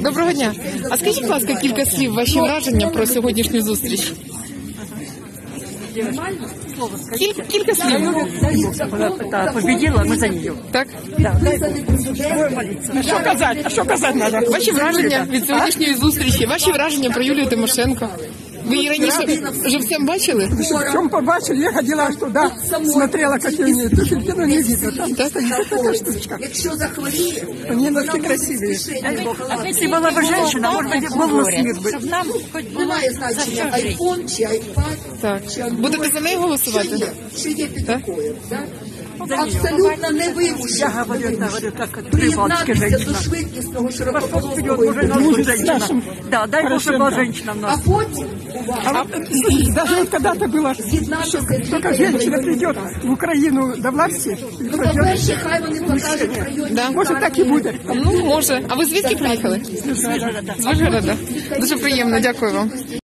Доброго дня. А скажіть, будь ласка, кілька слів ваші враження про сьогоднішню зустріч. Кіль, кілька слів. Вона победила, ми за нею. Так? А що казати? А що казати? Ваші враження від сьогоднішньої зустрічі, ваші враження про Юлію Тимошенко. Ви її раніше живцем бачили? В побачили, я ходила аж туда, смотрела, какие у нее туфельки, но не видно. Там стоит такая штучка. Якщо захворіє, Они носки красивые. Якщо була б жінка, може бути голос міг би. немає значення айфон чи айпад, Так. Будете за неї чи голосувати? є, чи є під рукою. да? Абсолютно не Я вимушено говорю, я говорю, как прибалтська приєднатися до швидкісного широкополосного женщина. Да, дай щоб була женщина в А нас. потім А вот, даже вот когда-то было, что только женщина придет в Украину до власти, и пройдет, по-перше, хай вони покажуть районні Да. может так и будет. Ну, може. А ви звідки приїхали? З Вишгорода. Дуже приємно, дякую вам.